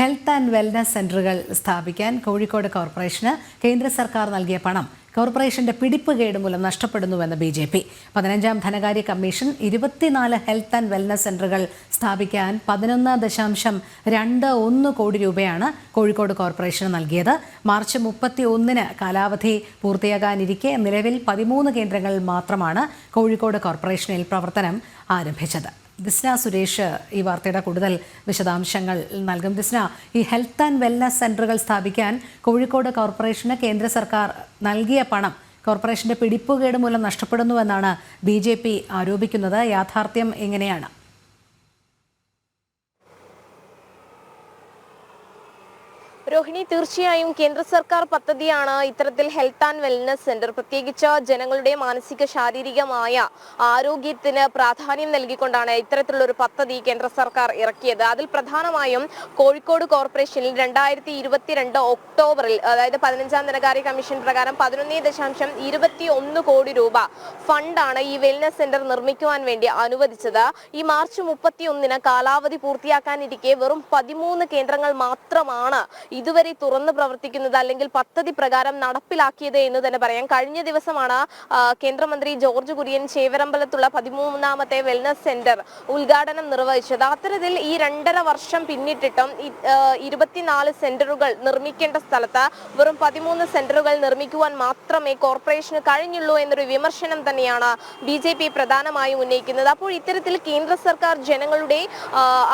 Health and wellness സെന്ററുകൾ സ്ഥാപിക്കാൻ Kozhikode corporation കേന്ദ്ര സർക്കാർ നൽകിയ പണം കോർപ്പറേഷന്റെ പിടിപ്പുകേട് മൂലം നഷ്ടപ്പെടുന്നുവെന്ന് ബി ജെ പി. പതിനഞ്ചാം ധനകാര്യ കമ്മീഷൻ ഇരുപത്തിനാല് ഹെൽത്ത് ആൻഡ് വെൽനസ് സെന്ററുകൾ സ്ഥാപിക്കാൻ പതിനൊന്ന് ദശാംശം രണ്ട് ഒന്ന് കോടി രൂപയാണ് കോഴിക്കോട് കോർപ്പറേഷന് നൽകിയത്. മാർച്ച് മുപ്പത്തി ഒന്നിന് കാലാവധി പൂർത്തിയാകാനിരിക്കെ നിലവിൽ പതിമൂന്ന് കേന്ദ്രങ്ങളിൽ മാത്രമാണ് കോഴിക്കോട് കോർപ്പറേഷനിൽ പ്രവർത്തനം ആരംഭിച്ചത്. ദിസ്ന സുരേഷ് ഈ വാർത്തയുടെ കൂടുതൽ വിശദാംശങ്ങൾ നൽകും. ദിസ്ന ഈ ഹെൽത്ത് ആൻഡ് വെൽനസ് സെന്ററുകൾ സ്ഥാപിക്കാൻ കോഴിക്കോട് കോർപ്പറേഷന് കേന്ദ്ര സർക്കാർ നൽകിയ പണം കോർപ്പറേഷന്റെ പിടിപ്പുകേട് മൂലം നഷ്ടപ്പെടുന്നുവെന്നാണ് ബി ജെ പി ആരോപിക്കുന്നത്. യാഥാർത്ഥ്യം എങ്ങനെയാണ്? രോഹിണി തീർച്ചയായും കേന്ദ്ര സർക്കാർ പദ്ധതിയാണ് ഇത്തരത്തിൽ ഹെൽത്ത് ആൻഡ് വെൽനസ് സെന്റർ. പ്രത്യേകിച്ച് ജനങ്ങളുടെ മാനസിക ശാരീരികമായ ആരോഗ്യത്തിന് പ്രാധാന്യം നൽകിക്കൊണ്ടാണ് ഇത്തരത്തിലുള്ള ഒരു പദ്ധതി കേന്ദ്ര സർക്കാർ ഇറക്കിയത്. അതിൽ പ്രധാനമായും കോഴിക്കോട് കോർപ്പറേഷനിൽ രണ്ടായിരത്തി ഇരുപത്തിരണ്ട് ഒക്ടോബറിൽ അതായത് പതിനഞ്ചാം ധനകാര്യ കമ്മീഷൻ പ്രകാരം പതിനൊന്നേ ദശാംശം ഇരുപത്തി ഒന്ന് കോടി രൂപ ഫണ്ടാണ് ഈ വെൽനസ് സെന്റർ നിർമ്മിക്കുവാൻ വേണ്ടി അനുവദിച്ചത്. ഈ മാർച്ച് മുപ്പത്തി ഒന്നിന് കാലാവധി പൂർത്തിയാക്കാനിരിക്കെ വെറും പതിമൂന്ന് കേന്ദ്രങ്ങൾ മാത്രമാണ് ഇതുവരെ തുറന്നു പ്രവർത്തിക്കുന്നത് അല്ലെങ്കിൽ പദ്ധതി പ്രകാരം നടപ്പിലാക്കിയത് എന്ന് തന്നെ പറയാം. കഴിഞ്ഞ ദിവസമാണ് കേന്ദ്രമന്ത്രി ജോർജ് കുര്യൻ ചേവരമ്പലത്തുള്ള പതിമൂന്നാമത്തെ വെൽനസ് സെന്റർ ഉദ്ഘാടനം നിർവഹിച്ചത്. അത്തരത്തിൽ ഈ രണ്ടര വർഷം പിന്നിട്ടിട്ടും ഇരുപത്തിനാല് സെന്ററുകൾ നിർമ്മിക്കേണ്ട സ്ഥലത്ത് വെറും പതിമൂന്ന് സെന്ററുകൾ നിർമ്മിക്കുവാൻ മാത്രമേ കോർപ്പറേഷന് കഴിഞ്ഞുള്ളൂ എന്നൊരു വിമർശനം തന്നെയാണ് ബി ജെ പി പ്രധാനമായും ഉന്നയിക്കുന്നത്. അപ്പോൾ ഇത്തരത്തിൽ കേന്ദ്ര സർക്കാർ ജനങ്ങളുടെ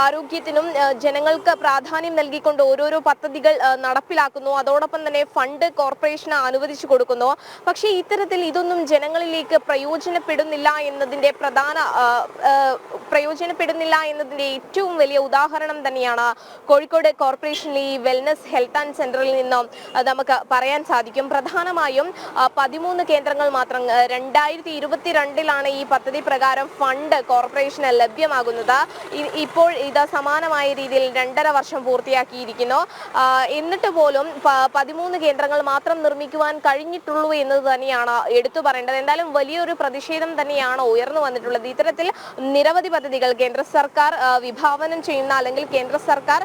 ആരോഗ്യത്തിനും ജനങ്ങൾക്ക് പ്രാധാന്യം നൽകിക്കൊണ്ട് ഓരോരോ പദ്ധതികൾ നടപ്പിലാക്കുന്നു. അതോടൊപ്പം തന്നെ ഫണ്ട് കോർപ്പറേഷന് അനുവദിച്ചു കൊടുക്കുന്നു. പക്ഷേ ഇത്തരത്തിൽ ഇതൊന്നും ജനങ്ങളിലേക്ക് പ്രയോജനപ്പെടുന്നില്ല എന്നതിന്റെ പ്രധാന പ്രയോജനപ്പെടുന്നില്ല എന്നതിന്റെ ഏറ്റവും വലിയ ഉദാഹരണം തന്നെയാണ് കോഴിക്കോട് കോർപ്പറേഷനിലെ ഈ വെൽനസ് ഹെൽത്ത് ആൻഡ് സെന്ററിൽ നിന്നും നമുക്ക് പറയാൻ സാധിക്കും. പ്രധാനമായും പതിമൂന്ന് കേന്ദ്രങ്ങൾ മാത്രം രണ്ടായിരത്തി ഇരുപത്തിരണ്ടിലാണ് ഈ പദ്ധതി പ്രകാരം ഫണ്ട് കോർപ്പറേഷന് ലഭ്യമാകുന്നത്. ഇപ്പോൾ ഇത് സമാനമായ രീതിയിൽ രണ്ടര വർഷം പൂർത്തിയാക്കിയിരിക്കുന്നു. എന്നിട്ട് പോലും പതിമൂന്ന് കേന്ദ്രങ്ങൾ മാത്രം നിർമ്മിക്കുവാൻ കഴിഞ്ഞിട്ടുള്ളൂ എന്നത് തന്നെയാണ് എടുത്തു പറയേണ്ടത്. എന്തായാലും വലിയൊരു പ്രതിഷേധം തന്നെയാണ് ഉയർന്നു വന്നിട്ടുള്ളത്. ഇത്തരത്തിൽ നിരവധി പദ്ധതികൾ കേന്ദ്ര സർക്കാർ വിഭാവനം ചെയ്യുന്ന അല്ലെങ്കിൽ കേന്ദ്ര സർക്കാർ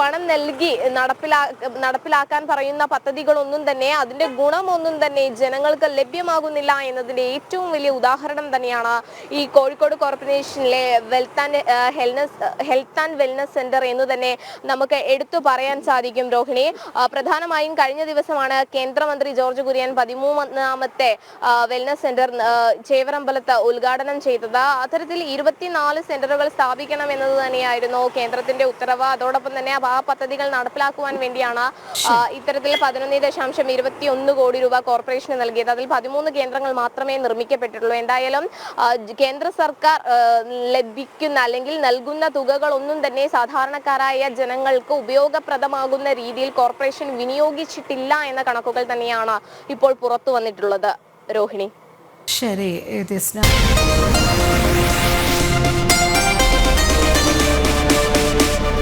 പണം നൽകി നടപ്പിലാ നടപ്പിലാക്കാൻ പറയുന്ന പദ്ധതികളൊന്നും തന്നെ അതിന്റെ ഗുണമൊന്നും തന്നെ ജനങ്ങൾക്ക് ലഭ്യമാകുന്നില്ല എന്നതിന്റെ ഏറ്റവും വലിയ ഉദാഹരണം തന്നെയാണ് ഈ കോഴിക്കോട് കോർപ്പറേഷനിലെ wealth and helness health and wellness centre എന്ന് തന്നെ നമുക്ക് എടുത്തു പറയാൻ സാധിക്കും രോഹിണി. പ്രധാനമായും കഴിഞ്ഞ ദിവസമാണ് കേന്ദ്രമന്ത്രി ജോർജ് കുര്യൻ പതിമൂന്നാമത്തെ വെൽനസ് സെന്റർ ചേവറമ്പലത്ത് ഉദ്ഘാടനം ചെയ്തത്. അത്തരത്തിൽ ഇരുപത്തിനാല് സെന്ററുകൾ സ്ഥാപിക്കണം എന്നത് തന്നെയായിരുന്നു കേന്ദ്രത്തിന്റെ ഉത്തരവ്. അതോടൊപ്പം തന്നെ ആ പദ്ധതികൾ നടപ്പിലാക്കുവാൻ വേണ്ടിയാണ് ഇത്തരത്തിൽ പതിനൊന്ന് ദശാംശം ഇരുപത്തി ഒന്ന് കോടി രൂപ കോർപ്പറേഷന് നൽകിയത്. അതിൽ പതിമൂന്ന് കേന്ദ്രങ്ങൾ മാത്രമേ നിർമ്മിക്കപ്പെട്ടിട്ടുള്ളൂ. എന്തായാലും കേന്ദ്ര സർക്കാർ ലഭിക്കുന്ന അല്ലെങ്കിൽ നൽകുന്ന തുകകൾ ഒന്നും തന്നെ സാധാരണക്കാരായ ജനങ്ങൾക്ക് ഉപയോഗപ്രദമാകുന്ന രീതിയിൽ കോർപ്പറേഷൻ വിനിയോഗിച്ചിട്ടില്ല എന്ന കണക്കുകൾ തന്നെയാണ് ഇപ്പോൾ പുറത്തു വന്നിട്ടുള്ളത്. രോഹിണി. ശരി